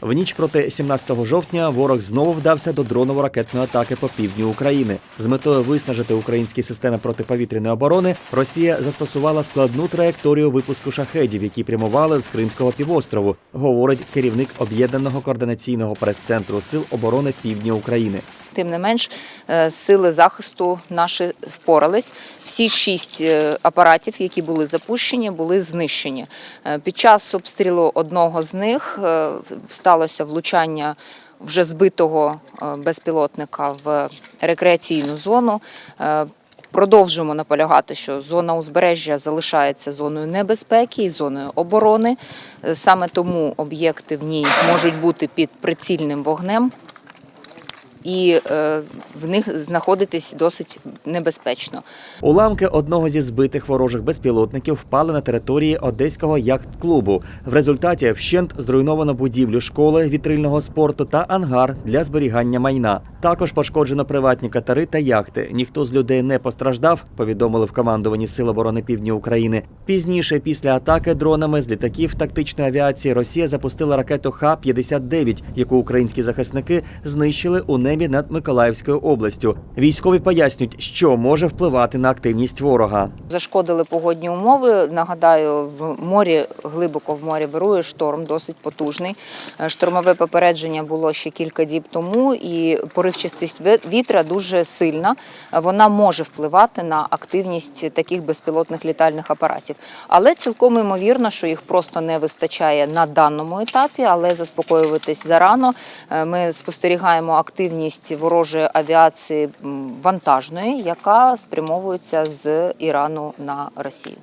В ніч проти 17 жовтня ворог знову вдався до дроново-ракетної атаки по півдню України. З метою виснажити українські системи протиповітряної оборони Росія застосувала складну траєкторію випуску шахедів, які прямували з Кримського півострову, говорить керівник об'єднаного координаційного прес-центру сил оборони Півдня України. Тим не менш, е, сили захисту наші впорались. Всі шість е, апаратів, які були запущені, були знищені. Е, Під час обстрілу одного з них сталося влучання вже збитого безпілотника в рекреаційну зону. Продовжуємо наполягати, що зона узбережжя залишається зоною небезпеки і зоною оборони. Саме тому об'єкти в ній можуть бути під прицільним вогнем і е, в них знаходитись досить небезпечно. Уламки одного зі збитих ворожих безпілотників впали на території одеського яхт-клубу. В результаті вщент зруйновано будівлю школи вітрильного спорту та ангар для зберігання майна. Також пошкоджено приватні катери та яхти. Ніхто з людей не постраждав. Повідомили в командуванні Сил оборони Півдня України. Пізніше, після атаки дронами з літаків тактичної авіації, Росія запустила ракету Х-59, яку українські захисники знищили у небі над Миколаївською областю. Військові пояснюють, що може впливати на активність ворога. Зашкодили погодні умови. Нагадаю, в морі глибоко в морі вирує шторм, досить потужний. Е, Штормове попередження було ще кілька діб тому, і поривчастість вітра дуже сильна. Вона може впливати на активність таких безпілотних літальних апаратів. Але цілком ймовірно, що їх просто не вистачає на даному етапі, але заспокоюватись зарано. Е, Ми спостерігаємо активність ворожої авіації вантажної, яка спрямовується з Ірану на Росію.